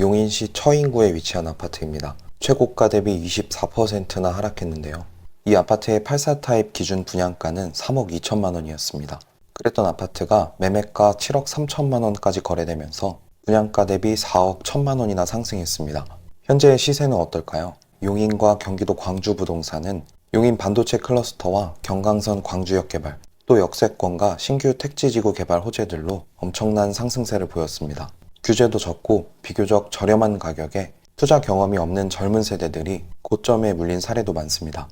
용인시 처인구에 위치한 아파트입니다. 최고가 대비 24%나 하락했는데요. 이 아파트의 84 타입 기준 분양가는 3억 2천만 원이었습니다. 그랬던 아파트가 매매가 7억 3천만 원까지 거래되면서 분양가 대비 4억 1천만 원이나 상승했습니다. 현재의 시세는 어떨까요? 용인과 경기도 광주 부동산은 용인 반도체 클러스터와 경강선 광주역 개발, 또 역세권과 신규 택지지구 개발 호재들로 엄청난 상승세를 보였습니다. 규제도 적고 비교적 저렴한 가격에 투자 경험이 없는 젊은 세대들이 고점에 물린 사례도 많습니다.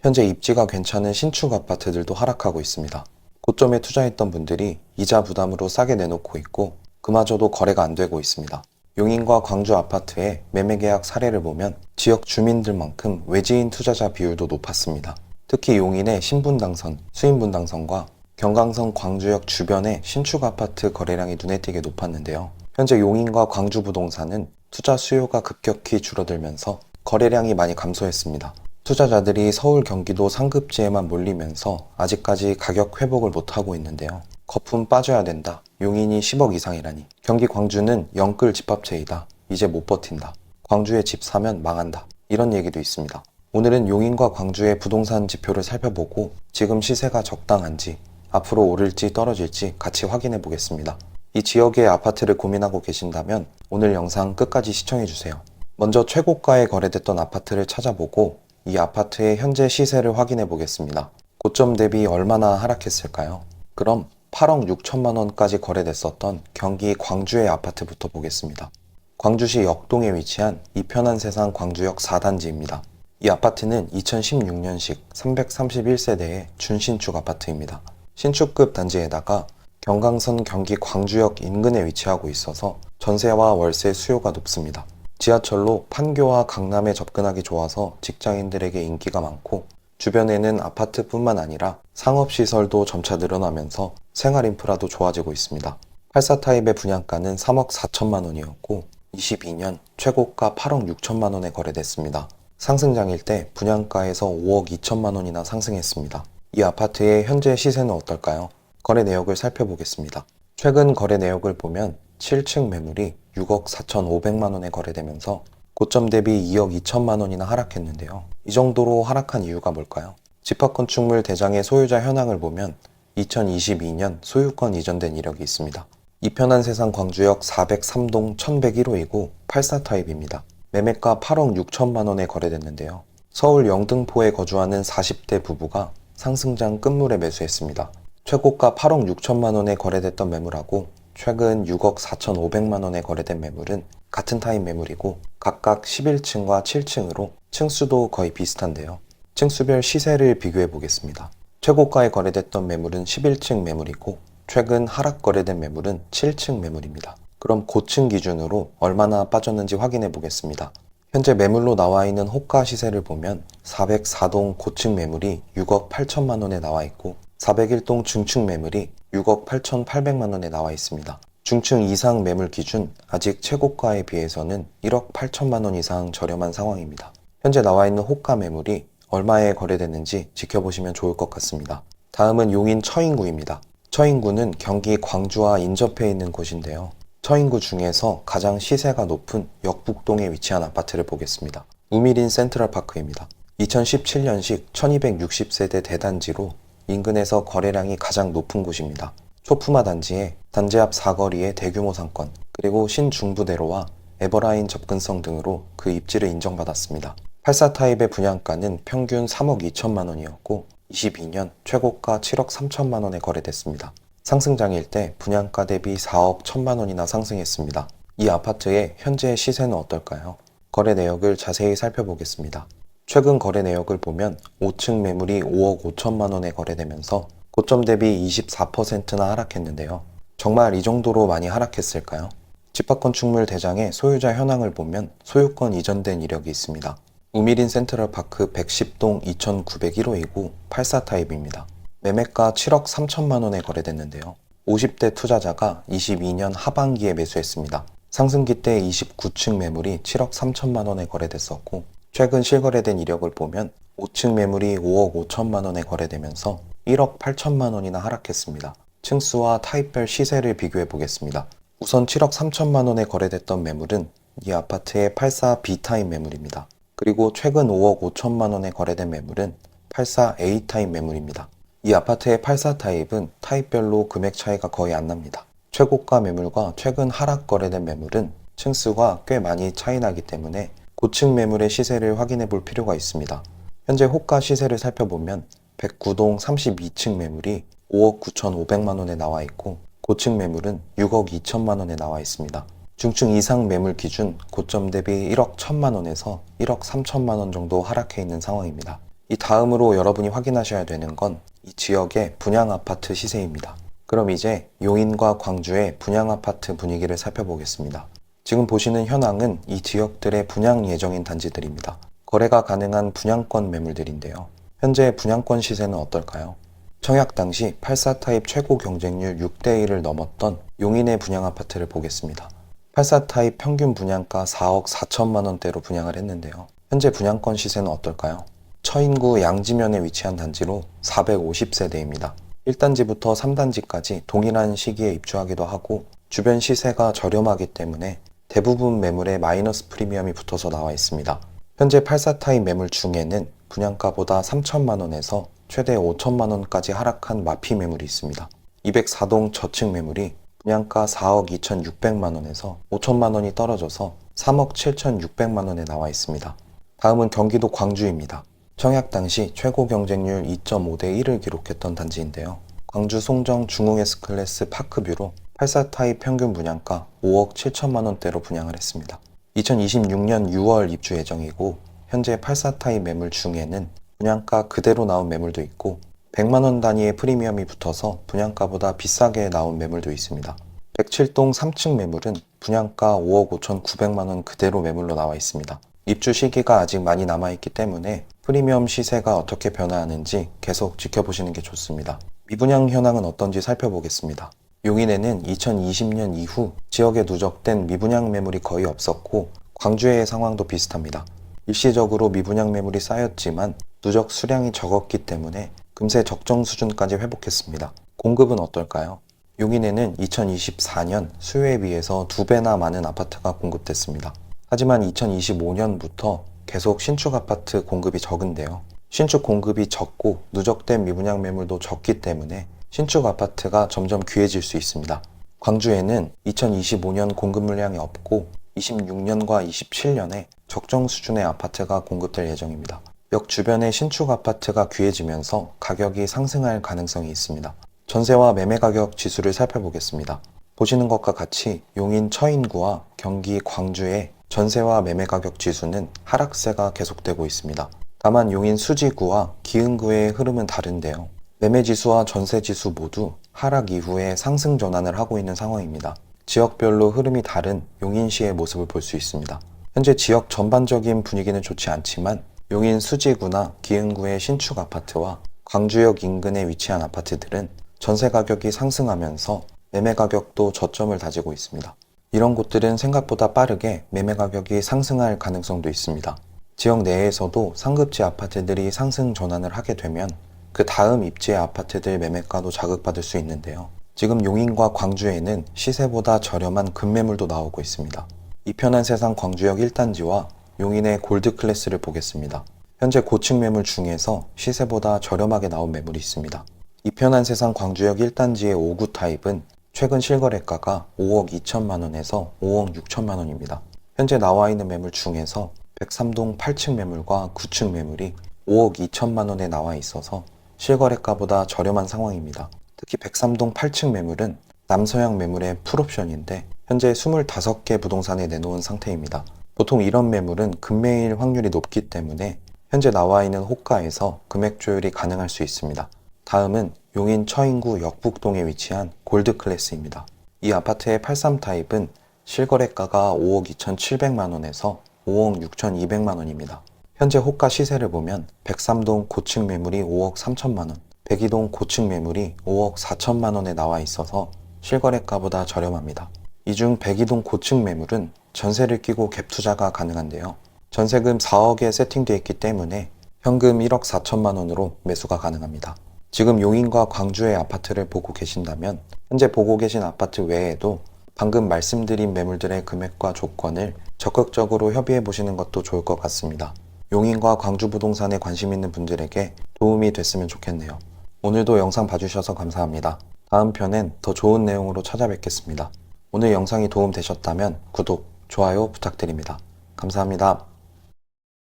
현재 입지가 괜찮은 신축 아파트들도 하락하고 있습니다. 고점에 투자했던 분들이 이자 부담으로 싸게 내놓고 있고 그마저도 거래가 안 되고 있습니다. 용인과 광주 아파트의 매매 계약 사례를 보면 지역 주민들만큼 외지인 투자자 비율도 높았습니다. 특히 용인의 신분당선, 수인분당선과 경강선 광주역 주변의 신축 아파트 거래량이 눈에 띄게 높았는데요. 현재 용인과 광주 부동산은 투자 수요가 급격히 줄어들면서 거래량이 많이 감소했습니다. 투자자들이 서울 경기도 상급지에만 몰리면서 아직까지 가격 회복을 못하고 있는데요. 거품 빠져야 된다. 용인이 10억 이상이라니. 경기 광주는 영끌 집합체이다. 이제 못 버틴다. 광주에 집 사면 망한다. 이런 얘기도 있습니다. 오늘은 용인과 광주의 부동산 지표를 살펴보고 지금 시세가 적당한지 앞으로 오를지 떨어질지 같이 확인해 보겠습니다. 이 지역의 아파트를 고민하고 계신다면 오늘 영상 끝까지 시청해 주세요. 먼저 최고가에 거래됐던 아파트를 찾아보고 이 아파트의 현재 시세를 확인해 보겠습니다. 고점 대비 얼마나 하락했을까요? 그럼 8억 6천만 원까지 거래됐었던 경기 광주의 아파트부터 보겠습니다. 광주시 역동에 위치한 이편한 세상 광주역 4단지입니다. 이 아파트는 2016년식 331세대의 준신축 아파트입니다. 신축급 단지에다가 경강선 경기 광주역 인근에 위치하고 있어서 전세와 월세 수요가 높습니다. 지하철로 판교와 강남에 접근하기 좋아서 직장인들에게 인기가 많고 주변에는 아파트뿐만 아니라 상업시설도 점차 늘어나면서 생활 인프라도 좋아지고 있습니다. 84 타입의 분양가는 3억 4천만 원이었고 22년 최고가 8억 6천만 원에 거래됐습니다. 상승장일 때 분양가에서 5억 2천만 원이나 상승했습니다. 이 아파트의 현재 시세는 어떨까요? 거래 내역을 살펴보겠습니다. 최근 거래 내역을 보면 7층 매물이 6억 4,500만 원에 거래되면서 고점 대비 2억 2천만 원이나 하락했는데요. 이 정도로 하락한 이유가 뭘까요? 집합건축물 대장의 소유자 현황을 보면 2022년 소유권 이전된 이력이 있습니다. 이편한 세상 광주역 403동 1101호이고 84 타입입니다. 매매가 8억 6천만 원에 거래됐는데요. 서울 영등포에 거주하는 40대 부부가 상승장 끝물에 매수했습니다. 최고가 8억 6천만 원에 거래됐던 매물하고 최근 6억 4,500만 원에 거래된 매물은 같은 타입 매물이고 각각 11층과 7층으로 층수도 거의 비슷한데요. 층수별 시세를 비교해 보겠습니다. 최고가에 거래됐던 매물은 11층 매물이고 최근 하락 거래된 매물은 7층 매물입니다. 그럼 고층 기준으로 얼마나 빠졌는지 확인해 보겠습니다. 현재 매물로 나와 있는 호가 시세를 보면 404동 고층 매물이 6억 8천만 원에 나와 있고 401동 중층 매물이 6억 8,800만 원에 나와 있습니다. 중층 이상 매물 기준 아직 최고가에 비해서는 1억 8천만 원 이상 저렴한 상황입니다. 현재 나와 있는 호가 매물이 얼마에 거래됐는지 지켜보시면 좋을 것 같습니다. 다음은 용인 처인구입니다. 처인구는 경기 광주와 인접해 있는 곳인데요. 처인구 중에서 가장 시세가 높은 역북동에 위치한 아파트를 보겠습니다. 우미린 센트럴파크입니다. 2017년식 1260세대 대단지로 인근에서 거래량이 가장 높은 곳입니다. 초품화 단지에 단지 앞 사거리의 대규모 상권, 그리고 신중부대로와 에버라인 접근성 등으로 그 입지를 인정받았습니다. 84 타입의 분양가는 평균 3억 2천만 원이었고 22년 최고가 7억 3천만 원에 거래됐습니다. 상승장일 때 분양가 대비 4억 1천만 원이나 상승했습니다. 이 아파트의 현재 시세는 어떨까요? 거래 내역을 자세히 살펴보겠습니다. 최근 거래 내역을 보면 5층 매물이 5억 5천만 원에 거래되면서 고점 대비 24%나 하락했는데요. 정말 이 정도로 많이 하락했을까요? 집합건축물 대장의 소유자 현황을 보면 소유권 이전된 이력이 있습니다. 우미린 센트럴파크 110동 2901호이고 84 타입입니다. 매매가 7억 3천만 원에 거래됐는데요. 50대 투자자가 22년 하반기에 매수했습니다. 상승기 때 29층 매물이 7억 3천만 원에 거래됐었고 최근 실거래된 이력을 보면 5층 매물이 5억 5천만 원에 거래되면서 1억 8천만 원이나 하락했습니다. 층수와 타입별 시세를 비교해 보겠습니다. 우선 7억 3천만 원에 거래됐던 매물은 이 아파트의 84 B타입 매물입니다. 그리고 최근 5억 5천만 원에 거래된 매물은 84 A타입 매물입니다. 이 아파트의 84 타입은 타입별로 금액 차이가 거의 안 납니다. 최고가 매물과 최근 하락 거래된 매물은 층수가 꽤 많이 차이 나기 때문에 고층 매물의 시세를 확인해 볼 필요가 있습니다. 현재 호가 시세를 살펴보면 109동 32층 매물이 5억 9,500만 원에 나와 있고 고층 매물은 6억 2천만 원에 나와 있습니다. 중층 이상 매물 기준 고점 대비 1억 1천만 원에서 1억 3천만 원 정도 하락해 있는 상황입니다. 이 다음으로 여러분이 확인하셔야 되는 건 이 지역의 분양 아파트 시세입니다. 그럼 이제 용인과 광주의 분양 아파트 분위기를 살펴보겠습니다. 지금 보시는 현황은 이 지역들의 분양 예정인 단지들입니다. 거래가 가능한 분양권 매물들인데요. 현재 분양권 시세는 어떨까요? 청약 당시 84 타입 최고 경쟁률 6대 1을 넘었던 용인의 분양 아파트를 보겠습니다. 84 타입 평균 분양가 4억 4천만 원대로 분양을 했는데요. 현재 분양권 시세는 어떨까요? 처인구 양지면에 위치한 단지로 450세대입니다. 1단지부터 3단지까지 동일한 시기에 입주하기도 하고 주변 시세가 저렴하기 때문에 대부분 매물에 마이너스 프리미엄이 붙어서 나와 있습니다. 현재 84 타입 매물 중에는 분양가보다 3천만 원에서 최대 5천만 원까지 하락한 마피 매물이 있습니다. 204동 저층 매물이 분양가 4억 2,600만 원에서 5천만 원이 떨어져서 3억 7,600만 원에 나와 있습니다. 다음은 경기도 광주입니다. 청약 당시 최고 경쟁률 2.5대 1을 기록했던 단지인데요. 광주 송정 중흥 S클래스 파크뷰로 84 타입 평균 분양가 5억 7천만 원대로 분양을 했습니다. 2026년 6월 입주 예정이고 현재 84 타입 매물 중에는 분양가 그대로 나온 매물도 있고 100만 원 단위의 프리미엄이 붙어서 분양가보다 비싸게 나온 매물도 있습니다. 107동 3층 매물은 분양가 5억 5천 9백만 원 그대로 매물로 나와 있습니다. 입주 시기가 아직 많이 남아있기 때문에 프리미엄 시세가 어떻게 변화하는지 계속 지켜보시는 게 좋습니다. 미분양 현황은 어떤지 살펴보겠습니다. 용인에는 2020년 이후 지역에 누적된 미분양 매물이 거의 없었고 광주의 상황도 비슷합니다. 일시적으로 미분양 매물이 쌓였지만 누적 수량이 적었기 때문에 금세 적정 수준까지 회복했습니다. 공급은 어떨까요? 용인에는 2024년 수요에 비해서 두 배나 많은 아파트가 공급됐습니다. 하지만 2025년부터 계속 신축 아파트 공급이 적은데요. 신축 공급이 적고 누적된 미분양 매물도 적기 때문에 신축 아파트가 점점 귀해질 수 있습니다. 광주에는 2025년 공급 물량이 없고 26년과 27년에 적정 수준의 아파트가 공급될 예정입니다. 역 주변의 신축 아파트가 귀해지면서 가격이 상승할 가능성이 있습니다. 전세와 매매 가격 지수를 살펴보겠습니다. 보시는 것과 같이 용인 처인구와 경기 광주의 전세와 매매 가격 지수는 하락세가 계속되고 있습니다. 다만 용인 수지구와 기흥구의 흐름은 다른데요. 매매 지수와 전세 지수 모두 하락 이후에 상승 전환을 하고 있는 상황입니다. 지역별로 흐름이 다른 용인시의 모습을 볼 수 있습니다. 현재 지역 전반적인 분위기는 좋지 않지만 용인 수지구나 기흥구의 신축 아파트와 광주역 인근에 위치한 아파트들은 전세 가격이 상승하면서 매매 가격도 저점을 다지고 있습니다. 이런 곳들은 생각보다 빠르게 매매 가격이 상승할 가능성도 있습니다. 지역 내에서도 상급지 아파트들이 상승 전환을 하게 되면 그 다음 입지의 아파트들 매매가도 자극받을 수 있는데요. 지금 용인과 광주에는 시세보다 저렴한 급매물도 나오고 있습니다. 이 편한 세상 광주역 1단지와 용인의 골드 클래스를 보겠습니다. 현재 고층 매물 중에서 시세보다 저렴하게 나온 매물이 있습니다. 이 편한 세상 광주역 1단지의 5구 타입은 최근 실거래가가 5억 2천만 원에서 5억 6천만 원입니다. 현재 나와 있는 매물 중에서 103동 8층 매물과 9층 매물이 5억 2천만 원에 나와 있어서 실거래가보다 저렴한 상황입니다. 특히 103동 8층 매물은 남서양 매물의 풀옵션인데 현재 25개 부동산에 내놓은 상태입니다. 보통 이런 매물은 급매일 확률이 높기 때문에 현재 나와 있는 호가에서 금액 조율이 가능할 수 있습니다. 다음은 용인 처인구 역북동에 위치한 골드 클래스입니다. 이 아파트의 83 타입은 실거래가가 5억 2,700만 원에서 5억 6,200만 원입니다. 현재 호가 시세를 보면 103동 고층 매물이 5억 3천만 원, 102동 고층 매물이 5억 4천만 원에 나와 있어서 실거래가보다 저렴합니다. 이 중 102동 고층 매물은 전세를 끼고 갭 투자가 가능한데요. 전세금 4억에 세팅되어 있기 때문에 현금 1억 4천만 원으로 매수가 가능합니다. 지금 용인과 광주의 아파트를 보고 계신다면 현재 보고 계신 아파트 외에도 방금 말씀드린 매물들의 금액과 조건을 적극적으로 협의해 보시는 것도 좋을 것 같습니다. 용인과 광주 부동산에 관심 있는 분들에게 도움이 됐으면 좋겠네요. 오늘도 영상 봐주셔서 감사합니다. 다음 편엔 더 좋은 내용으로 찾아뵙겠습니다. 오늘 영상이 도움 되셨다면 구독, 좋아요 부탁드립니다. 감사합니다.